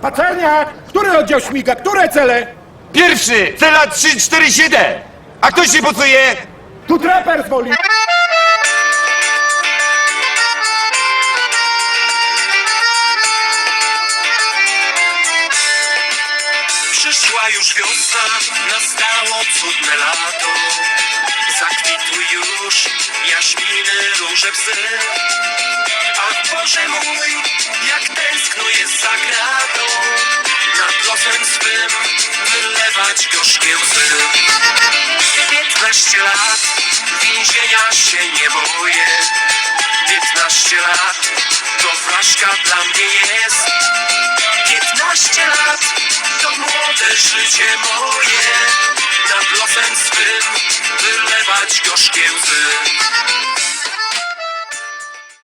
Pacelnia! Który oddział śmiga? Które cele? Pierwszy, cela 347. A kto się pocuje? Tu traper zwoli! Przyszła już wiosna, nastało cudne lato. Zakwitły już jaśminy, róże psy. Wylewać gorzkie łzy. 15 lat, więzienia się nie boję. 15 lat, to flaszka dla mnie jest. 15 lat to młode życie moje Nad losem swym wylewać gorzkie łzy